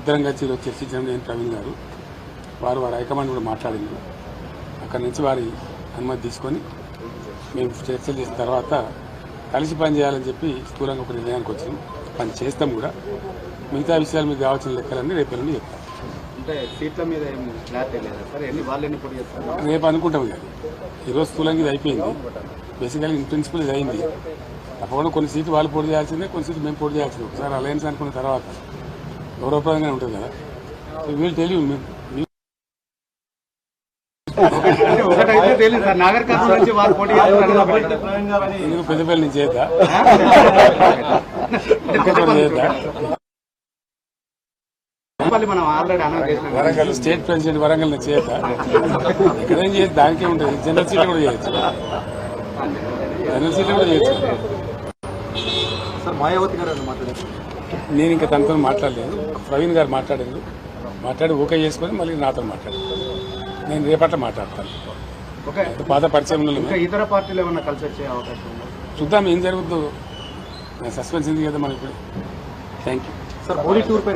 ఇద్దరం కలిసి ఈరోజు చర్చించడం నేను ప్రవీణ్ గారు వారు వారి హైకమాండ్ కూడా మాట్లాడింది. అక్కడి నుంచి వారి అనుమతి తీసుకొని మేము చర్చలు చేసిన తర్వాత కలిసి పని చేయాలని చెప్పి స్థూలంగా ఒక నిర్ణయానికి వచ్చినాం. పని చేస్తాం కూడా. మిగతా విషయాలు మీకు కావాల్సిన లెక్కలన్నీ రేపు ఎల్లుండి చెప్తాం. రేపు అనుకుంటాం కానీ ఈరోజు స్థూలంగా ఇది అయిపోయింది. బేసికల్గా ఇన్ ప్రిన్సిపల్ ఇది అయింది. తప్పకుండా కొన్ని సీట్లు వాళ్ళు పోటీ చేయాల్సిందే కొన్ని సీట్లు మేము పోటీ చేయాల్సిందే. ఒకసారి అలయన్స్ అనుకున్న తర్వాత గౌరవప్రదంగా ఉంటుంది కదా? వీళ్ళు తెలియదు అంటే ఒకటైతే తెలియదు సార్. నాగర్ కర్నూలు నుంచి వారు పోటీ చేస్తారు ఎందుకు పెద్దపల్లి నుంచి చేద్దా వరంగల్ స్టేట్ ప్రెసిడెంట్ వరంగల్ నుంచి చేద్దా ఎక్కడేం చేయదు దానికే ఉంటుంది. జనరల్ సీట్లు కూడా చేయొచ్చు. జనరల్ సీట్లు కూడా చేయొచ్చు. సార్ మాయావతి గారు మాట్లాడారు? నేను ఇంకా తనతో మాట్లాడలేదు. ప్రవీణ్ గారు మాట్లాడారు మాట్లాడి ఓకే చేసుకొని మళ్ళీ నాతో మాట్లాడారు. నేను రేపట్ల మాట్లాడతాను. ఓకే. పాత పరిచయం ఇంకా ఇతర పార్టీలు ఏమన్నా కలిసి వచ్చే అవకాశం ఉందా? చూద్దాం ఏం జరుగుతుందో నేను సస్పెన్స్ ఉంది కదా మనం ఇప్పుడు thank you sir Modi tour pi